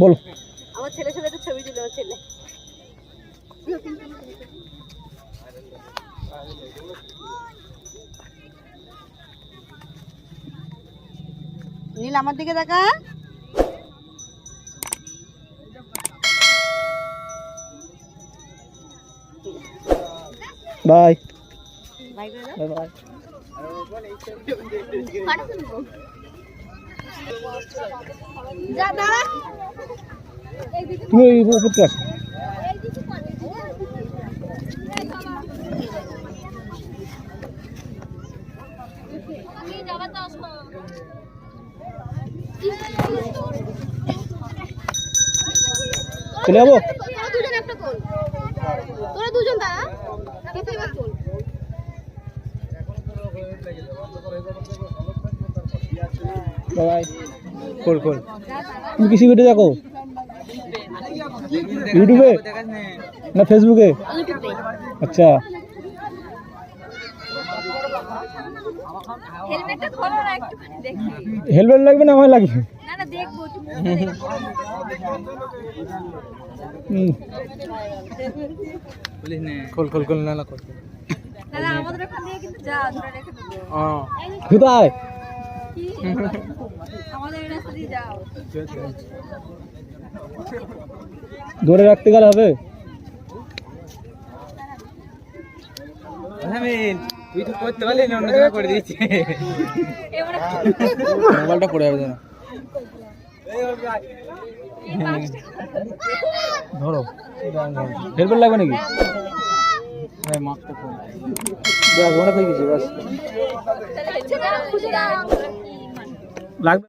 বলো। আমার ছেলের সাথে একটা ছবি আমার ছেলে। নীল আমার দিকে দেখা। বাই। বাই বাই দাঁড়া তুমি ওই উপরতে আসো। চলে যাব? তোরা দুজন দাঁড়া। খোল খোল। তুমি কিসে ভিডিও দেখো? ইউটিউবে না ফেসবুকে আচ্ছা। হেলমেটটা খোলো না একটু দেখি। হেলমেট লাগবে না? আমার লাগবে। না না দেখব তুমি হুম। খোল খোল খোল না না খোল। না না আমাদের ওখান দিয়ে কিন্তু যা ধরে রেখে দেবো। কোথায়? কি আমাদের রাস্তা দিয়ে যাও ধরে রাখতে গেলে হবে? তুই তো করতে পারলি না অন্য সময় করে দিয়েছি। মোবাইলটা পড়ে যাবে না ধরো। হেলমেট লাগবে নাকি? ব্যাস হয়ে গেছে ব্যাস তাহলে খুঁজে দাও। লাগবে